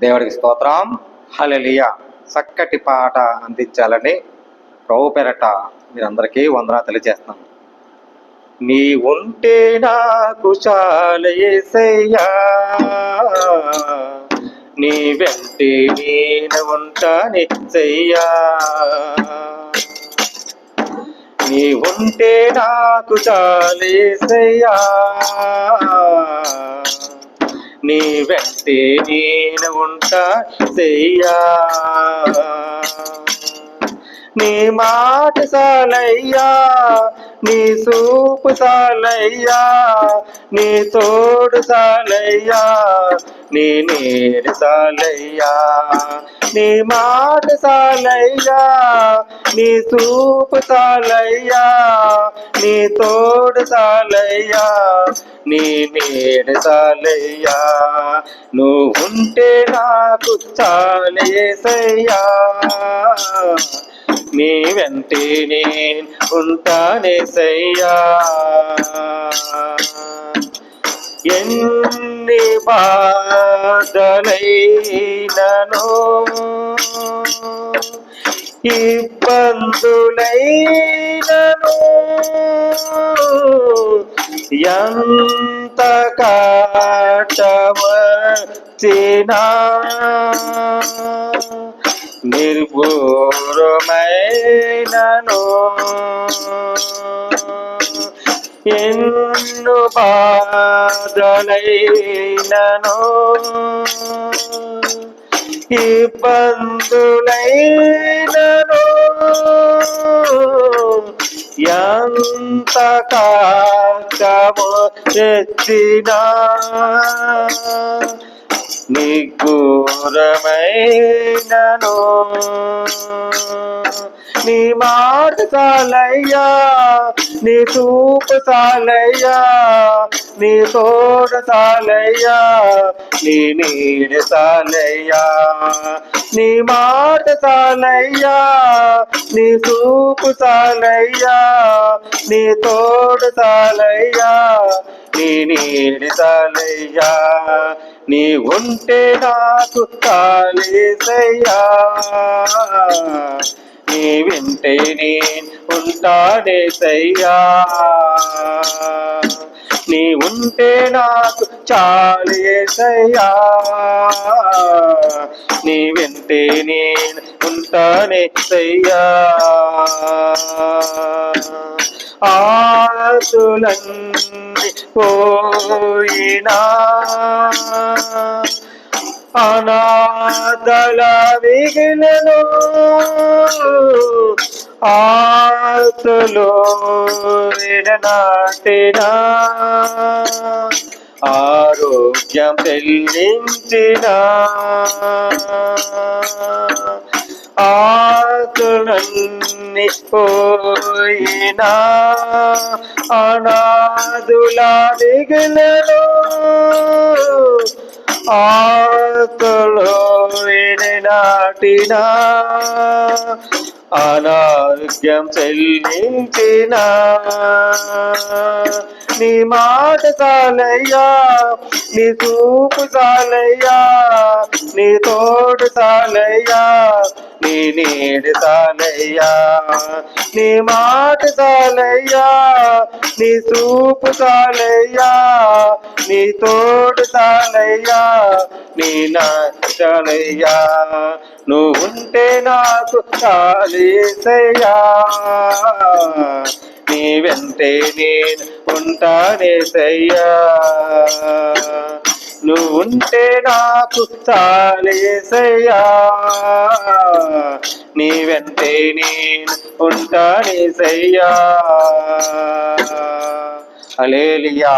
దేవుడికి స్తోత్రం. హలలియ చక్కటి పాట అందించాలని ప్రభు పెరట మీరందరికీ వందన తెలియజేస్తున్నాను. నీ ఉంటే నాకు చాలయ్యా నీ వెంటే నేను ఉంటానే చెయ్యా నీ ఉంటే నాకు చాలేసయ్యా నీ వెంటే నేను ఉంటా చెయ్యా నీ మాట సాలయ్యా నీ సూపు సాలయ్యా నీ తోడు సాలయ్యా నీ నీరు సాలయ్యా. నీ మాట సాలయ్యా నీ సూపు సాలయ్యా నీ తోడు సాలయ్యా నీ నీరు సాలయ్యా. నువ్వు ఉంటే నాకు చాలేసయ్యా నీ వెంటే నేను ఉంటానే సయ్యా. ఎన్ని బాధలైనను ఇబ్బందులైనను ఎంత కాటవచ్చినా నిర్భూరమైనను. ఎన్ను బాధలైనను. ఇబ్బందులైనను. ఎంత కాకము తెచ్చినా నిగూరమైనను నీ మాట చాలయ్యా నీ చూపు చాలయ్యా నీ తోడ చాలయ్యా. నీ నీడ చాలయ్యా నీ మాట చాలయ్యా నీ చూపు చాలయ్యా నీ తోడు చాలయ్యా నీ నీడి చాలయ్యా నీ ఉంటే నాకు చాలేసయ్యా. నీ వింటే నేను ఉంటాడేసయ్యా నీ ఉంటే నాకు చాలేసయ్యా. నీ వెంటే నేను ఉంటానే సయ్యా ఆసులన్నీ పోయినా అనాదల విగిలను ఆతులు విడనాటినా ఆరోగ్యం చెల్లించిన. ఆకులన్నీ పోయినా. అనాదుల మిగిలను ఆకులు విడనాటినా అనారోగ్యం చెల్లించిన నీ మాట చాలయ్యా నీ చూపు చాలయ్యా నీ తోడు చాలయ్యా. నీడి తాలయ్యా నీ మాట తాలయ్యా నీ చూపు తాలయ్యా నీ తోడు తాలయ్యా నీ నా చాలయ్యా. నువ్వు ఉంటే నాకు తాలేసయ్యా నీ వెంటే నేను ఉంటానే నువ్వుంటే నాకు చాలేసయ్యా నీ వెంటే నేను ఉంటానేసయ్యా అలేలియా